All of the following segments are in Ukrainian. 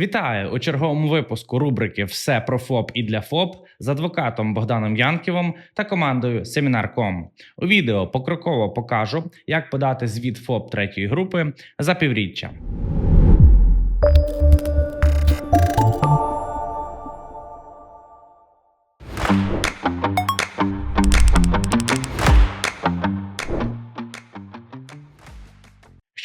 Вітаю у черговому випуску рубрики Все про ФОП і для ФОП з адвокатом Богданом Янківом та командою Семінар.ком. У відео покроково покажу, як подати звіт ФОП третьої групи за півріччя.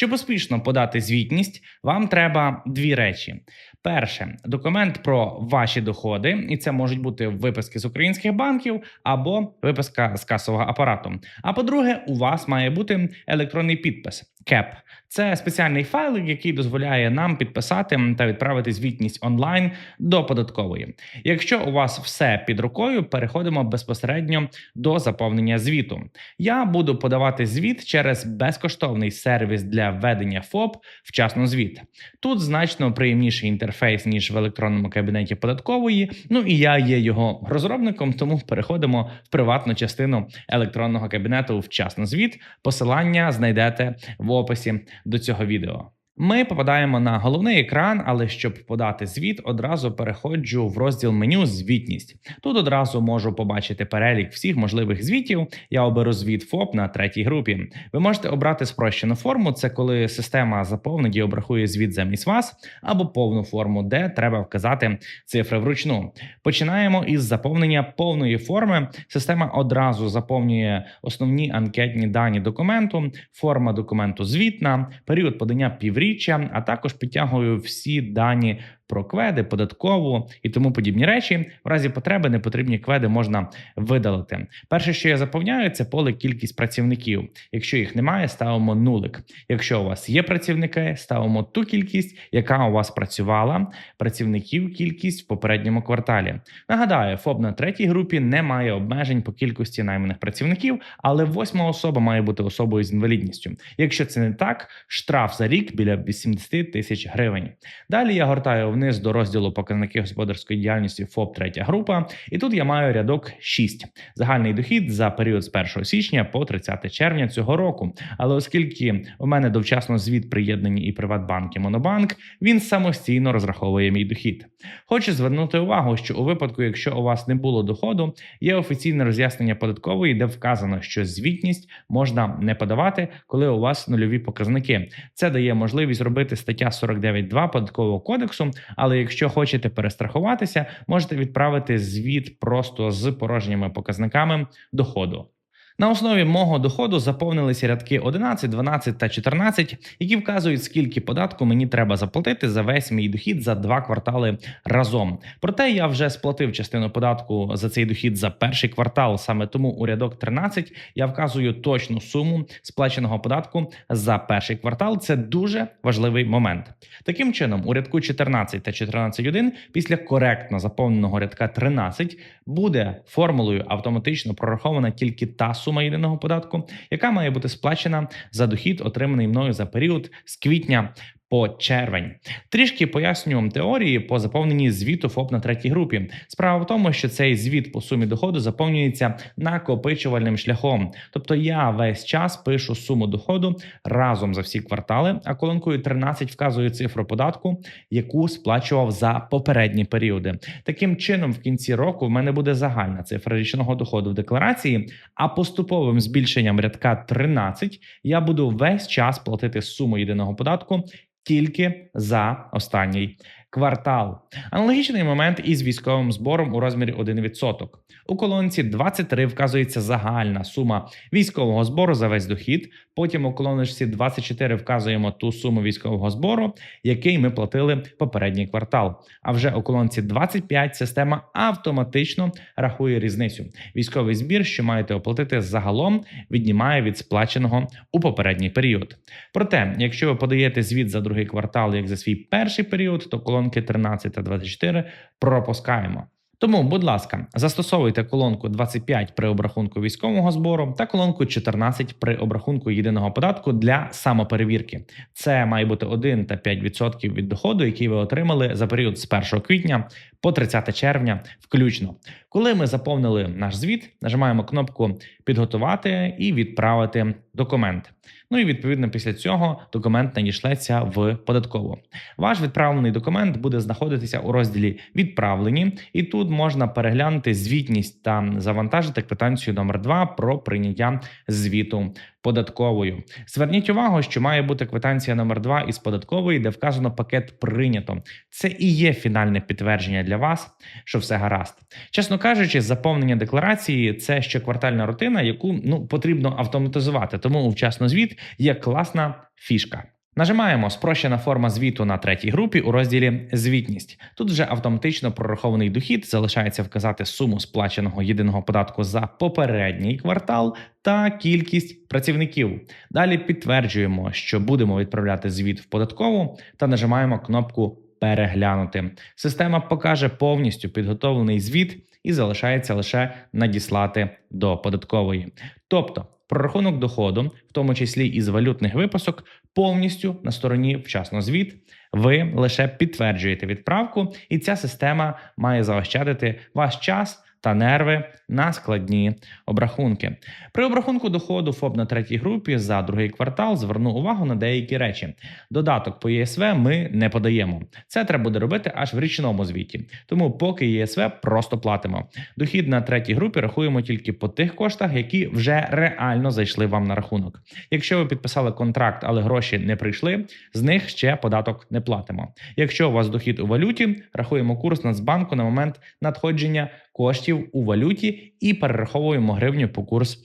Щоб успішно подати звітність, вам треба дві речі: перше документ про ваші доходи, і це можуть бути виписки з українських банків або виписка з касового апарату. А по-друге, у вас має бути електронний підпис КЕП. Це спеціальний файлик, який дозволяє нам підписати та відправити звітність онлайн до податкової. Якщо у вас все під рукою, переходимо безпосередньо до заповнення звіту. Я буду подавати звіт через безкоштовний сервіс для ведення ФОП вчасно звіт. Тут значно приємніший інтерфейс ніж в електронному кабінеті податкової. Ну і я є його розробником, тому переходимо в приватну частину електронного кабінету вчасно звіт. Посилання знайдете в описі до цього відео. Ми попадаємо на головний екран, але щоб подати звіт, одразу переходжу в розділ меню Звітність. Тут одразу можу побачити перелік всіх можливих звітів. Я оберу звіт ФОП на третій групі. Ви можете обрати спрощену форму, це коли система заповнить і обрахує звіт замість вас, або повну форму, де треба вказати цифри вручну. Починаємо із заповнення повної форми. Система одразу заповнює основні анкетні дані документу, форма документу звітна, період подання півріччя, а також підтягую всі дані про кведи, податкову і тому подібні речі. В разі потреби непотрібні кведи можна видалити. Перше, що я заповняю, це поле кількість працівників. Якщо їх немає, ставимо нулик. Якщо у вас є працівники, ставимо ту кількість, яка у вас працювала. Працівників кількість в попередньому кварталі. Нагадаю, ФОБ на третій групі не має обмежень по кількості найманих працівників, але восьма особа має бути особою з інвалідністю. Якщо це не так, штраф за рік біля 80 тисяч гривень. Далі я гортаю вниз до розділу показники господарської діяльності ФОП третя група, і тут я маю рядок 6. загальний дохід за період з 1 січня по 30 червня цього року. Але оскільки у мене довчасно звіт приєднані і Приватбанк і Монобанк, він самостійно розраховує мій дохід. Хочу звернути увагу, що у випадку, якщо у вас не було доходу, є офіційне роз'яснення податкової, де вказано, що звітність можна не подавати, коли у вас нульові показники. Це дає можливість робити стаття 49.2 податкового кодексу. Але якщо хочете перестрахуватися, можете відправити звіт просто з порожніми показниками доходу. На основі мого доходу заповнилися рядки 11, 12 та 14, які вказують, скільки податку мені треба заплатити за весь мій дохід за два квартали разом. Проте я вже сплатив частину податку за цей дохід за перший квартал. Саме тому у рядок 13 я вказую точну суму сплаченого податку за перший квартал. Це дуже важливий момент. Таким чином, у рядку 14 та 14.1 після коректно заповненого рядка 13 буде формулою автоматично прорахована тільки та сума, сума єдиного податку, яка має бути сплачена за дохід, отриманий мною за період з квітня по червень. Трішки пояснюю теорії по заповненні звіту ФОП на третій групі. Справа в тому, що цей звіт по сумі доходу заповнюється накопичувальним шляхом. Тобто я весь час пишу суму доходу разом за всі квартали, а колонкою 13 вказую цифру податку, яку сплачував за попередні періоди. Таким чином, в кінці року в мене буде загальна цифра річного доходу в декларації, а поступовим збільшенням рядка 13 я буду весь час платити суму єдиного податку тільки за останній квартал. Аналогічний момент із військовим збором у розмірі 1%. У колонці 23 вказується загальна сума військового збору за весь дохід. Потім у колоночці 24 вказуємо ту суму військового збору, який ми платили попередній квартал. А вже у колонці 25 система автоматично рахує різницю. Військовий збір, що маєте оплатити загалом, віднімає від сплаченого у попередній період. Проте, якщо ви подаєте звіт за другий квартал, як за свій перший період, то колонки 13 та 24 пропускаємо. Тому, будь ласка, застосовуйте колонку 25 при обрахунку військового збору та колонку 14 при обрахунку єдиного податку для самоперевірки. Це має бути 1 та 5% від доходу, який ви отримали за період з 1 квітня по 30 червня, включно. Коли ми заповнили наш звіт, нажимаємо кнопку Підготувати і відправити документ. Ну і відповідно після цього документ надішлеться в податкову. Ваш відправлений документ буде знаходитися у розділі Відправлені, і тут можна переглянути звітність та завантажити квитанцію номер 2 про прийняття звіту податковою. Зверніть увагу, що має бути квитанція номер 2 із податкової, де вказано пакет прийнято. Це і є фінальне підтвердження для вас, що все гаразд. Чесно кажучи, заповнення декларації це щоквартальна рутина, яку ну потрібно автоматизувати. Тому вчасно звіт є класна фішка. Нажимаємо спрощена форма звіту на третій групі у розділі Звітність. Тут вже автоматично прорахований дохід. Залишається вказати суму сплаченого єдиного податку за попередній квартал та кількість працівників. Далі підтверджуємо, що будемо відправляти звіт в податкову та нажимаємо кнопку Переглянути. Система покаже повністю підготовлений звіт і залишається лише надіслати до податкової. Тобто прорахунок доходу, в тому числі із валютних випасок, повністю на стороні вчасно звіт. Ви лише підтверджуєте відправку, і ця система має заощадити ваш час та нерви на складні обрахунки. При обрахунку доходу ФОП на третій групі за другий квартал зверну увагу на деякі речі. Додаток по ЄСВ ми не подаємо. Це треба буде робити аж в річному звіті. Тому поки ЄСВ просто платимо. Дохід на третій групі рахуємо тільки по тих коштах, які вже реально зайшли вам на рахунок. Якщо ви підписали контракт, але гроші не прийшли, з них ще податок не платимо. Якщо у вас дохід у валюті, рахуємо курс Нацбанку на момент надходження коштів у валюті і перераховуємо гривню по курс.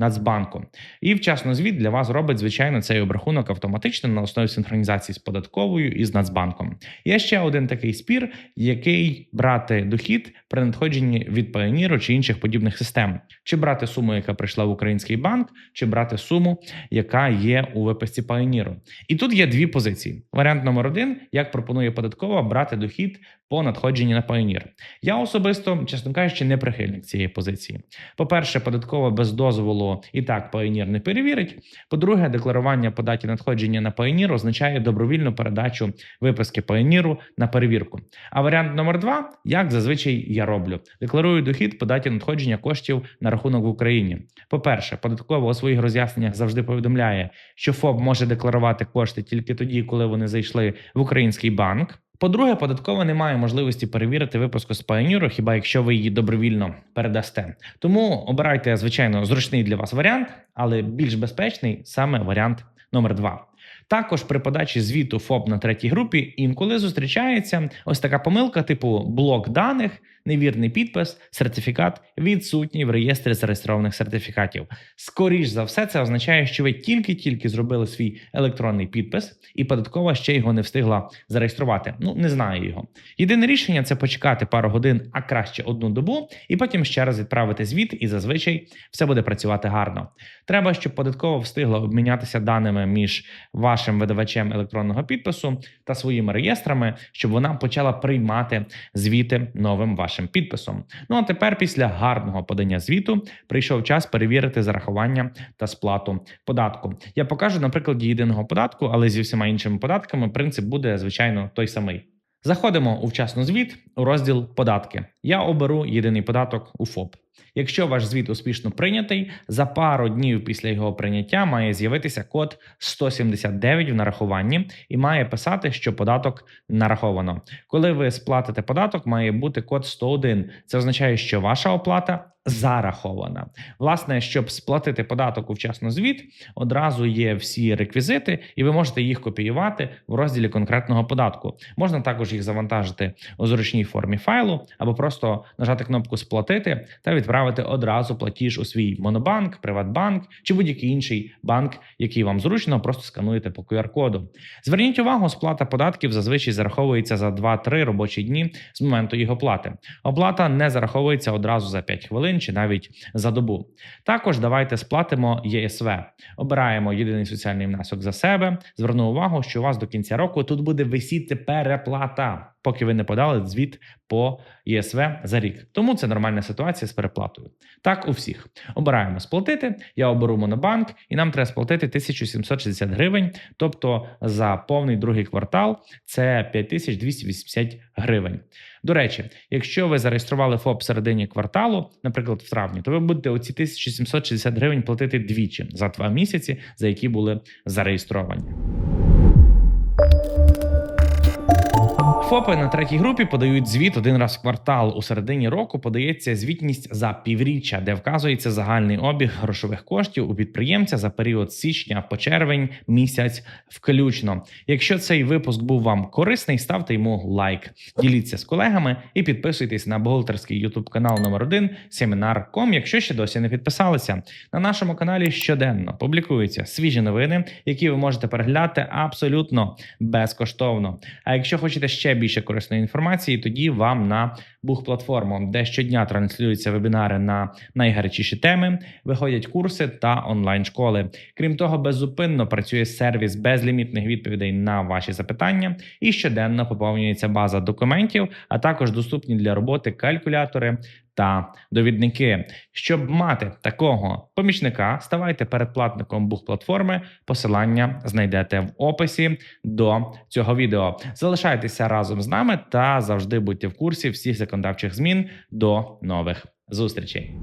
Нацбанку і вчасно звіт для вас робить звичайно цей обрахунок автоматично на основі синхронізації з податковою і з Нацбанком. Є ще один такий спір, який брати дохід при надходженні від Payoneer чи інших подібних систем, чи брати суму, яка прийшла в український банк, чи брати суму, яка є у виписці Payoneer. І тут є дві позиції. Варіант номер один: як пропонує податкова брати дохід по надходженні на Payoneer. Я особисто, чесно кажучи, не прихильник цієї позиції. По-перше, податкова без дозволу і так Payoneer не перевірить. По-друге, декларування по даті надходження на Payoneer означає добровільну передачу виписки Payoneer на перевірку. А варіант номер два, як зазвичай я роблю, декларую дохід по даті надходження коштів на рахунок в Україні. По-перше, податкова у своїх роз'ясненнях завжди повідомляє, що ФОБ може декларувати кошти тільки тоді, коли вони зайшли в український банк. По-друге, податкова не має можливості перевірити випуску з Pioneer, хіба якщо ви її добровільно передасте. Тому обирайте, звичайно, зручний для вас варіант, але більш безпечний саме варіант номер 2 Також при подачі звіту ФОП на третій групі інколи зустрічається ось така помилка, типу блок даних, невірний підпис, сертифікат відсутній в реєстрі зареєстрованих сертифікатів. Скоріш за все, це означає, що ви тільки-тільки зробили свій електронний підпис, і податкова ще його не встигла зареєструвати. Ну не знаю його. Єдине рішення це почекати пару годин, а краще одну добу, і потім ще раз відправити звіт, і зазвичай все буде працювати гарно. Треба, щоб податкова встигла обмінятися даними між вашим видавачем електронного підпису та своїми реєстрами, щоб вона почала приймати звіти новим вашим підписом. Ну а тепер, після гарного подання звіту, прийшов час перевірити зарахування та сплату податку. Я покажу на прикладі єдиного податку, але зі всіма іншими податками принцип буде звичайно той самий. Заходимо у вчасно звіт у розділ податки. Я оберу єдиний податок у ФОП. Якщо ваш звіт успішно прийнятий, за пару днів після його прийняття має з'явитися код 179 в нарахуванні і має писати, що податок нараховано. Коли ви сплатите податок, має бути код 101. Це означає, що ваша оплата зарахована. Власне, щоб сплатити податок у вчасно звіт, одразу є всі реквізити, і ви можете їх копіювати в розділі конкретного податку. Можна також їх завантажити у зручній формі файлу, або просто нажати кнопку Сплатити та відправити одразу платіж у свій Монобанк, Приватбанк чи будь-який інший банк, який вам зручно, просто скануєте по QR-коду. Зверніть увагу, сплата податків зазвичай зараховується за 2-3 робочі дні з моменту його плати. Оплата не зараховується одразу за 5 хвилин чи навіть за добу. Також давайте сплатимо ЄСВ. Обираємо єдиний соціальний внесок за себе. Зверну увагу, що у вас до кінця року тут буде висіти переплата. Поки ви не подали звіт по ЄСВ за рік, тому це нормальна ситуація з переплатою. Так у всіх обираємо сплатити. Я оберу Монобанк, і нам треба сплатити 1760 гривень. Тобто за повний другий квартал це 5280 гривень. До речі, якщо ви зареєстрували ФОП в середині кварталу, наприклад, в травні, то ви будете оці 1760 гривень платити двічі за два місяці, за які були зареєстровані. ФОПи на третій групі подають звіт один раз в квартал. У середині року подається звітність за півріччя, де вказується загальний обіг грошових коштів у підприємця за період січня по червень місяць включно. Якщо цей випуск був вам корисний, ставте йому лайк, діліться з колегами і підписуйтесь на бухгалтерський ютуб канал номер 1 Семінар.ком, якщо ще досі не підписалися. На нашому каналі щоденно публікуються свіжі новини, які ви можете переглядати абсолютно безкоштовно. А якщо хочете ще більше корисної інформації, тоді вам на бух-платформу, де щодня транслюються вебінари на найгарячіші теми, виходять курси та онлайн-школи. Крім того, беззупинно працює сервіс безлімітних відповідей на ваші запитання і щоденно поповнюється база документів, а також доступні для роботи калькулятори. Та довідники, щоб мати такого помічника, ставайте передплатником бухплатформи. Посилання знайдете в описі до цього відео. Залишайтеся разом з нами та завжди будьте в курсі всіх законодавчих змін. До нових зустрічей.